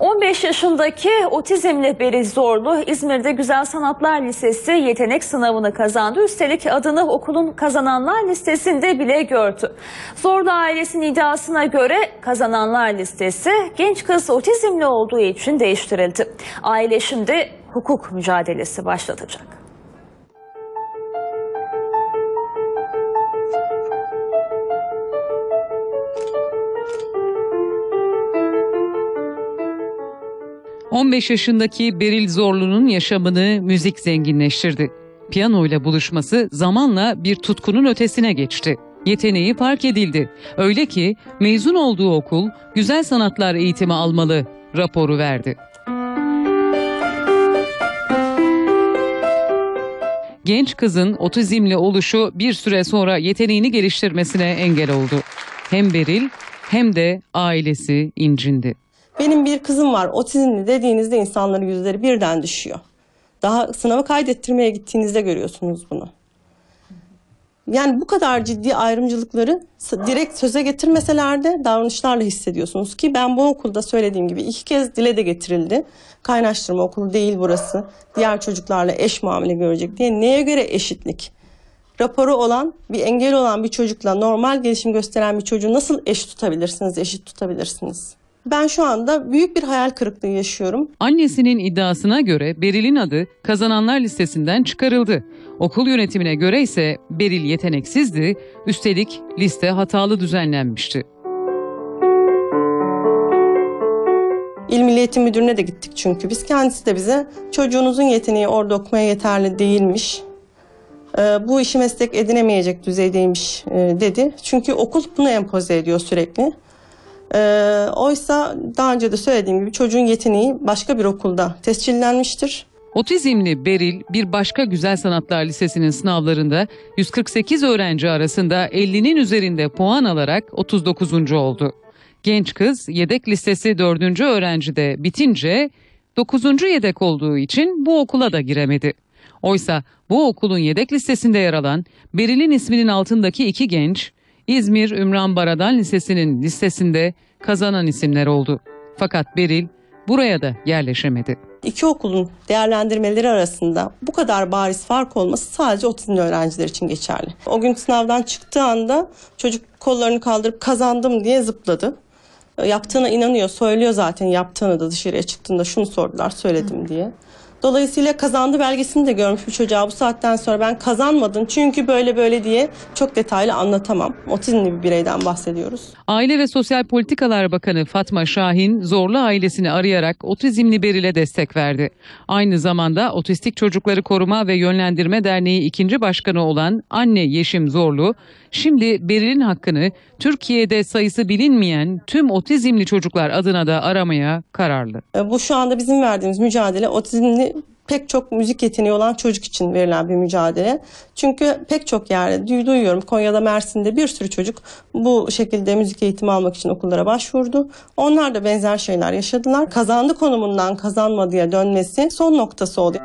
15 yaşındaki otizmli Beril Zorlu İzmir'de Güzel Sanatlar Lisesi yetenek sınavını kazandı. Üstelik adını okulun kazananlar listesinde bile gördü. Zorlu ailesinin iddiasına göre kazananlar listesi genç kız otizmli olduğu için değiştirildi. Aile şimdi hukuk mücadelesi başlatacak. – 15 yaşındaki Beril Zorlu'nun yaşamını müzik zenginleştirdi. Piyano ile buluşması zamanla bir tutkunun ötesine geçti. Yeteneği fark edildi. Öyle ki mezun olduğu okul güzel sanatlar eğitimi almalı raporu verdi. Genç kızın otizmli oluşu bir süre sonra yeteneğini geliştirmesine engel oldu. Hem Beril hem de ailesi incindi. Benim bir kızım var otizmli dediğinizde insanların yüzleri birden düşüyor. Daha sınavı kaydettirmeye gittiğinizde görüyorsunuz bunu. Yani bu kadar ciddi ayrımcılıkları direkt söze getirmeseler de davranışlarla hissediyorsunuz ki ben bu okulda söylediğim gibi iki kez dile de getirildi. Kaynaştırma okulu değil burası. Diğer çocuklarla eş muamele görecek diye. Neye göre eşitlik? Raporu olan, bir engel olan bir çocukla normal gelişim gösteren bir çocuğu nasıl eş tutabilirsiniz, eşit tutabilirsiniz? Ben şu anda büyük bir hayal kırıklığı yaşıyorum. Annesinin iddiasına göre Beril'in adı kazananlar listesinden çıkarıldı. Okul yönetimine göre ise Beril yeteneksizdi, üstelik liste hatalı düzenlenmişti. İl Milli Eğitim Müdürü'ne de gittik çünkü biz. Kendisi de bize çocuğunuzun yeteneği orada okumaya yeterli değilmiş. Ee, bu işi meslek edinemeyecek düzeydeymiş e, dedi. Çünkü okul bunu empoze ediyor sürekli. Ee, oysa daha önce de söylediğim gibi çocuğun yeteneği başka bir okulda tescillenmiştir. Otizmli Beril bir başka Güzel Sanatlar Lisesi'nin sınavlarında 148 öğrenci arasında 50'nin üzerinde puan alarak 39. oldu. Genç kız yedek listesi 4. öğrencide bitince 9. yedek olduğu için bu okula da giremedi. Oysa bu okulun yedek listesinde yer alan Beril'in isminin altındaki iki genç İzmir Ümran Baradan Lisesi'nin listesinde kazanan isimler oldu. Fakat Beril buraya da yerleşemedi. İki okulun değerlendirmeleri arasında bu kadar bariz fark olması sadece otizmli öğrenciler için geçerli. O gün sınavdan çıktığı anda çocuk kollarını kaldırıp kazandım diye zıpladı. Yaptığına inanıyor, söylüyor zaten yaptığını da dışarıya çıktığında şunu sordular söyledim diye. Dolayısıyla kazandı belgesini de görmüş bir çocuğa bu saatten sonra ben kazanmadım çünkü böyle böyle diye çok detaylı anlatamam. Otizmli bir bireyden bahsediyoruz. Aile ve Sosyal Politikalar Bakanı Fatma Şahin zorlu ailesini arayarak otizmli Beril'e destek verdi. Aynı zamanda Otistik Çocukları Koruma ve Yönlendirme Derneği ikinci başkanı olan anne Yeşim Zorlu, şimdi Beril'in hakkını Türkiye'de sayısı bilinmeyen tüm otizmli çocuklar adına da aramaya kararlı. Bu şu anda bizim verdiğimiz mücadele otizmli pek çok müzik yeteneği olan çocuk için verilen bir mücadele. Çünkü pek çok yerde duy- duyuyorum Konya'da Mersin'de bir sürü çocuk bu şekilde müzik eğitimi almak için okullara başvurdu. Onlar da benzer şeyler yaşadılar. Kazandı konumundan kazanmadıya dönmesi son noktası oldu.